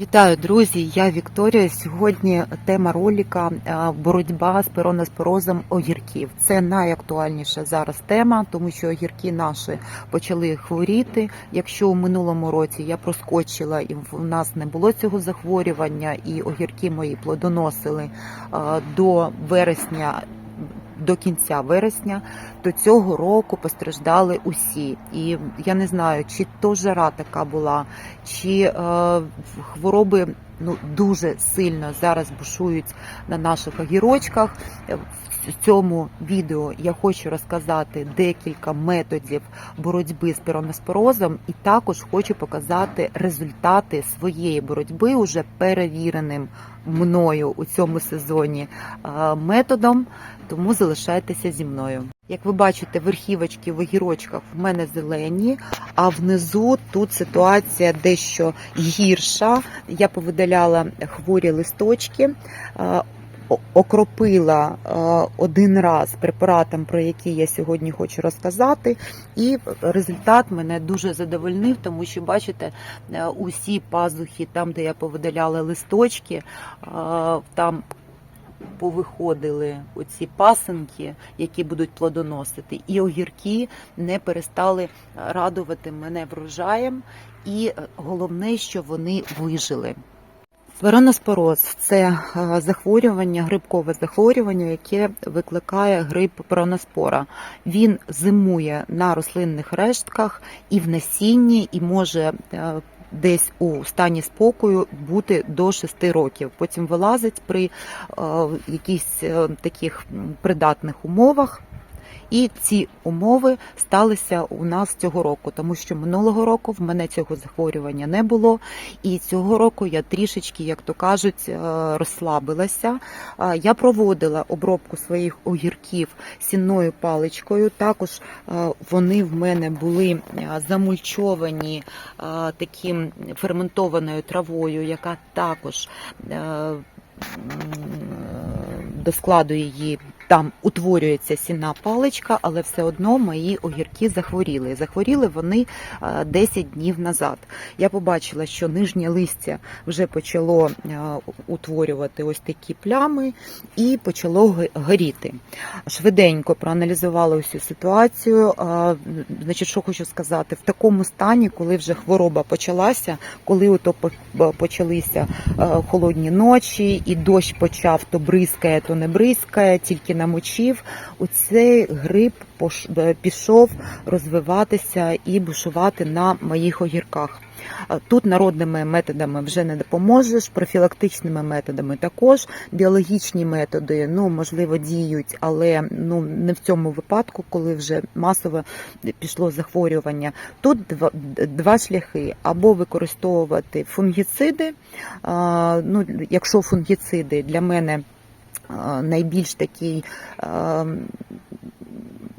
Вітаю, друзі! Я Вікторія. Сьогодні тема ролика е, боротьба з пероноспорозом огірків. Це найактуальніша зараз тема, тому що огірки наші почали хворіти. Якщо у минулому році я проскочила і в нас не було цього захворювання, і огірки мої плодоносили е, до вересня. До кінця вересня, то цього року постраждали усі, і я не знаю, чи то жара така була, чи е, хвороби ну дуже сильно зараз бушують на наших огірочках. В цьому відео я хочу розказати декілька методів боротьби з піроноспорозом, і також хочу показати результати своєї боротьби уже перевіреним мною у цьому сезоні методом. Тому залишайтеся зі мною. Як ви бачите, верхівочки в огірочках в мене зелені, а внизу тут ситуація дещо гірша. Я повидаляла хворі листочки. е, Окропила е, один раз препаратом, про який я сьогодні хочу розказати, і результат мене дуже задовольнив, тому що бачите, е, усі пазухи, там, де я повидаляла листочки, там повиходили оці пасинки, які будуть плодоносити, і огірки не перестали радувати мене врожаєм. І е, головне, що вони вижили. Вероноспороз – це е, захворювання, грибкове захворювання, яке викликає грип проноспора. Він зимує на рослинних рештках і в насінні, і може е, десь у стані спокою бути до 6 років. Потім вилазить при е, якихось е, таких придатних умовах. І ці умови сталися у нас цього року, тому що минулого року в мене цього захворювання не було. І цього року я трішечки, як то кажуть, е, розслабилася. Е, Я проводила обробку своїх огірків сінною паличкою. Також е, вони в мене були замульчовані таким ферментованою травою, яка також до складу її там утворюється сінна паличка, але все одно мої огірки захворіли. Захворіли вони е, 10 днів назад. Я побачила, що нижнє листя вже почало е, утворювати ось такі плями і почало горіти. Швиденько проаналізувала усю ситуацію. Е, Значить, що хочу сказати, в такому стані, коли вже хвороба почалася, коли ото почалися е, холодні ночі, і дощ почав то бризкає, то не бризкає, тільки намочив. Оцей гриб е, пішов розвиватися і бушувати на моїх огірках. Е, Тут народними методами вже не допоможеш, профілактичними методами також. Біологічні методи, ну можливо, діють, але ну не в цьому випадку, коли вже масово пішло захворювання. Тут два, два шляхи: або використовувати фунгіциди. а, Ну, якщо фунгіциди для мене найбільш такий.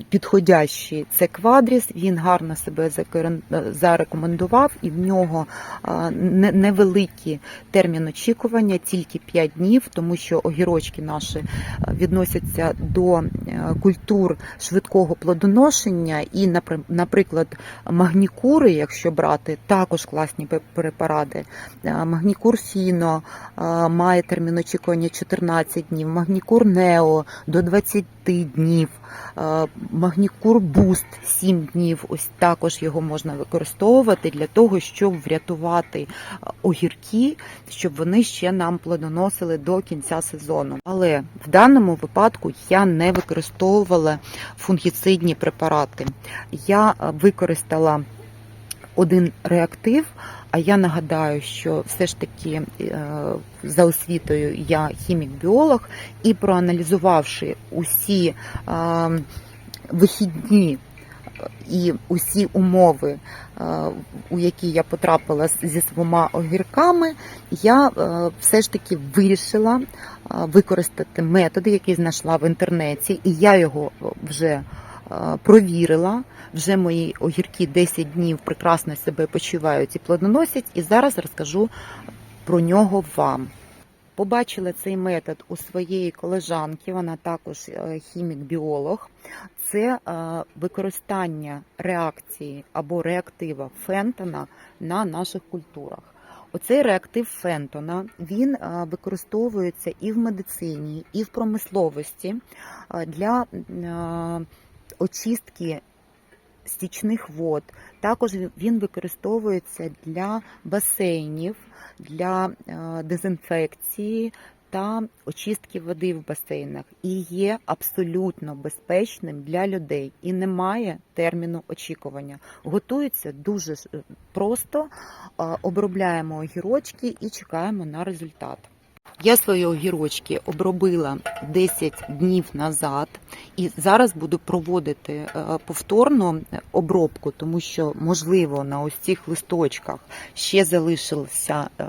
Підходящий це квадріс, він гарно себе закерен- зарекомендував, і в нього а, не- невеликий термін очікування, тільки 5 днів, тому що огірочки наші відносяться до е, культур швидкого плодоношення, і, напри- наприклад, магнікури, якщо брати, також класні препарати. Е, Магнікур Фіно е, має термін очікування 14 днів, Магнікур Нео до 20 днів, е, Магнікур Буст 7 днів. Ось також його можна використовувати для того, щоб врятувати е, огірки, щоб вони ще нам плодоносили до кінця сезону. Але в даному випадку я не використовувала фунгіцидні препарати. Я е, використала один реактив. А я нагадаю, що все ж таки е, за освітою я хімік-біолог, і проаналізувавши усі е, вихідні е, і усі умови, у які я потрапила зі своїми огірками, я все ж таки вирішила використати методи, які знайшла в інтернеті, і я його вже провірила. Вже мої огірки 10 днів прекрасно себе почувають і плодоносять, і зараз розкажу про нього вам. Побачила цей метод у своєї колежанки, вона також е, хімік-біолог. Це е, використання реакції або реактива фентона на наших культурах. Оцей реактив фентона він е, використовується і в медицині, і в промисловості е, для е, очистки стічних вод. Також він використовується для басейнів, для е, дезінфекції та очистки води в басейнах і є абсолютно безпечним для людей і немає терміну очікування. Готується дуже просто, е, обробляємо огірочки і чекаємо на результат. Я свої огірочки обробила 10 днів назад і зараз буду проводити е, повторно обробку, тому що можливо на ось цих листочках ще залишився е,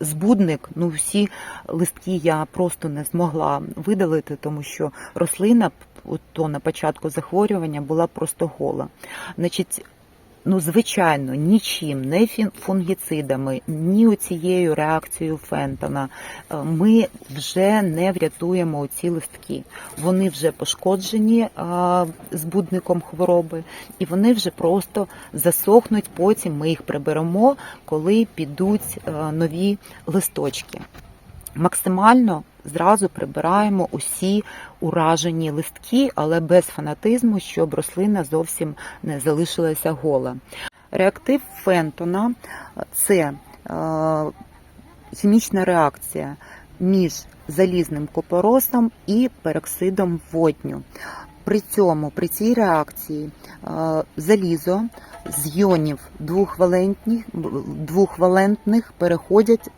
збудник. Ну всі листки я просто не змогла видалити, тому що рослина то на початку захворювання була просто гола. Значить, Ну, звичайно, нічим, не фунгіцидами, ні цією реакцією Фентона е, ми вже не врятуємо ці листки. Вони вже пошкоджені е, збудником хвороби, і вони вже просто засохнуть. Потім ми їх приберемо, коли підуть е, нові листочки. Максимально зразу прибираємо усі уражені листки, але без фанатизму, щоб рослина зовсім не залишилася гола. Реактив Фентона це е, хімічна реакція між залізним купоросом і пероксидом водню. При цьому при цій реакції е, залізо з йонів двохвалентних, двохвалентних переходять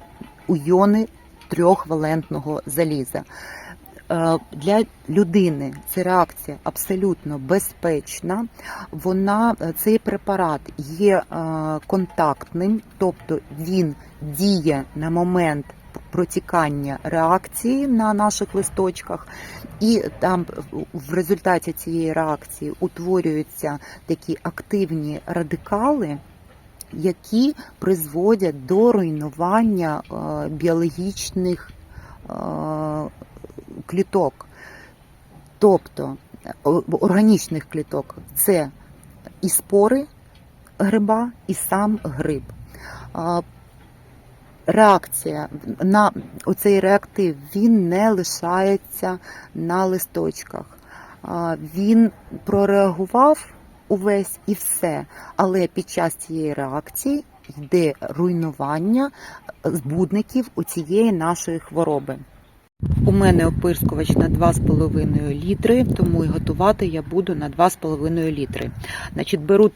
у йони трьохвалентного заліза. Е, Для людини ця реакція абсолютно безпечна. Вона е, цей препарат є е, контактним, тобто він діє на момент протікання реакції на наших листочках, і там в результаті цієї реакції утворюються такі активні радикали які призводять до руйнування е, біологічних е, кліток, тобто органічних кліток це і спори гриба, і сам гриб. Реакція на оцей реактив він не лишається на листочках. Він прореагував увесь і все. Але під час цієї реакції йде руйнування збудників у цієї нашої хвороби. У мене опирскувач на 2,5 літри, тому і готувати я буду на 2,5 літри. Значить, беру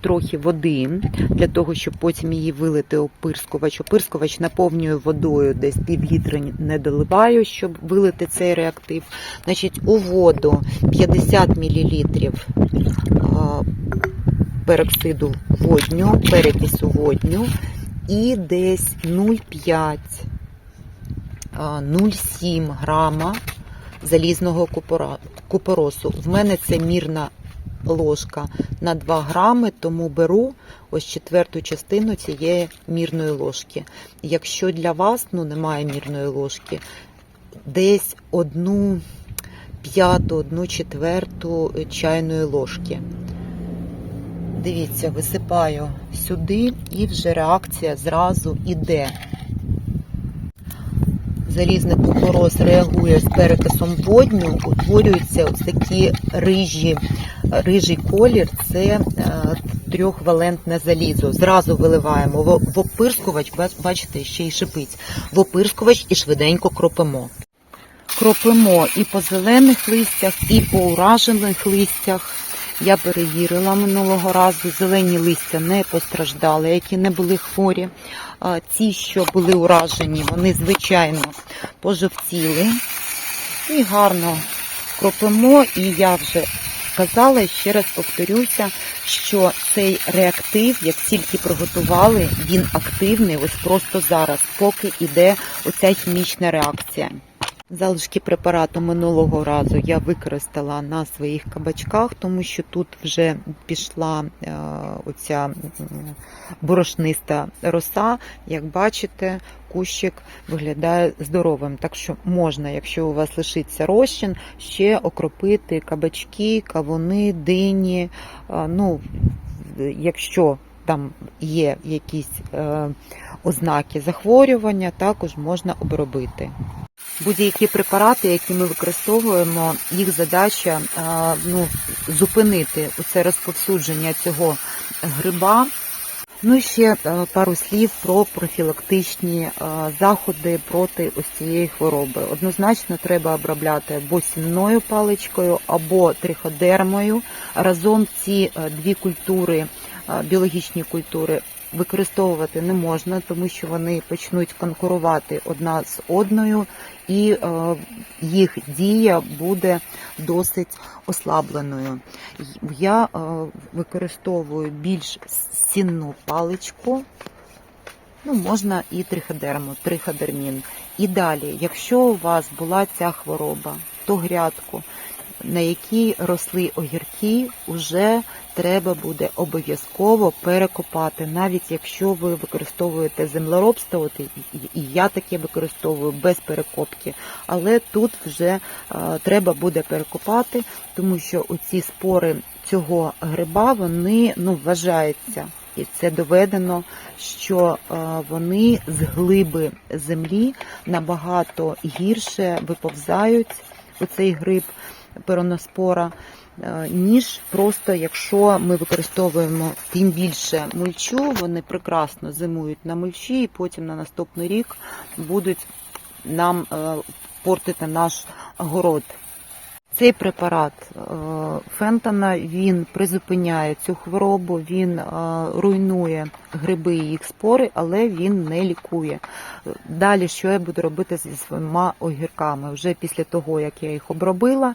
трохи води для того, щоб потім її вилити опирскувач. Опирскувач наповнюю водою, десь пів літра не доливаю, щоб вилити цей реактив. Значить, у воду 50 мл пероксиду водню, перекису водню і десь 0,5 а, 0,7 грама залізного купоросу. В мене це мірна ложка на 2 грами, тому беру ось четверту частину цієї мірної ложки. Якщо для вас ну, немає мірної ложки, десь одну п'яту, одну четверту чайної ложки. Дивіться, висипаю сюди і вже реакція зразу іде. Залізний купорос реагує з перекисом водню, утворюються ось такі рижі, рижий колір це е, трьохвалентне залізо. Зразу виливаємо в опирскувач, бачите, ще й шипить. В опирскувач і швиденько кропимо. Кропимо і по зелених листях, і по уражених листях. Я перевірила минулого разу, зелені листя не постраждали, які не були хворі. Ті, що були уражені, вони звичайно пожовтіли. І гарно кропимо. І я вже казала, ще раз повторюся, що цей реактив, як тільки приготували, він активний ось просто зараз, поки йде оця хімічна реакція. Залишки препарату минулого разу я використала на своїх кабачках, тому що тут вже пішла е, оця борошниста роса. Як бачите, кущик виглядає здоровим. Так що можна, якщо у вас лишиться розчин, ще окропити кабачки, кавуни, дині. Е, Ну, якщо там є якісь е, ознаки захворювання, також можна обробити. Будь-які препарати, які ми використовуємо, їх задача е, ну, зупинити це розповсюдження цього гриба. Ну і ще е, пару слів про профілактичні е, заходи проти ось цієї хвороби. Однозначно треба обробляти або сінною паличкою, або триходермою. Разом ці дві культури, біологічні культури, використовувати не можна, тому що вони почнуть конкурувати одна з одною, і е, їх дія буде досить ослабленою. Я е, використовую більш сінну паличку. Ну, можна і триходерму, триходермін. І далі, якщо у вас була ця хвороба, то грядку, на якій росли огірки, вже треба буде обов'язково перекопати, навіть якщо ви використовуєте землеробство, от і я таке використовую без перекопки, але тут вже е, треба буде перекопати, тому що оці спори цього гриба вони ну вважаються. І це доведено, що е, вони з глиби землі набагато гірше виповзають у цей гриб пероноспора, е, ніж просто якщо ми використовуємо тим більше мульчу, вони прекрасно зимують на мульчі і потім на наступний рік будуть нам е, портити наш город. Цей препарат фентана він призупиняє цю хворобу, він е, руйнує гриби і їх спори, але він не лікує. Далі, що я буду робити зі своїми огірками? Вже після того, як я їх обробила, е,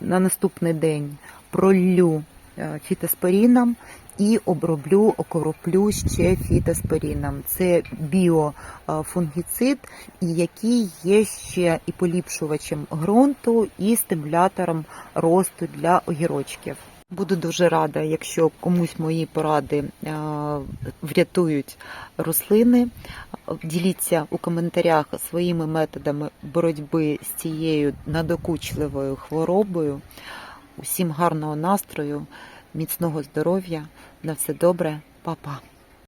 на наступний день пролю е, фітоспоріном і оброблю, окороплю ще фітоспоріном. Це біофунгіцид, який є ще і поліпшувачем ґрунту, і стимулятором росту для огірочків. Буду дуже рада, якщо комусь мої поради е, врятують рослини. Діліться у коментарях своїми методами боротьби з цією надокучливою хворобою. Усім гарного настрою, міцного здоров'я, на все добре, па-па!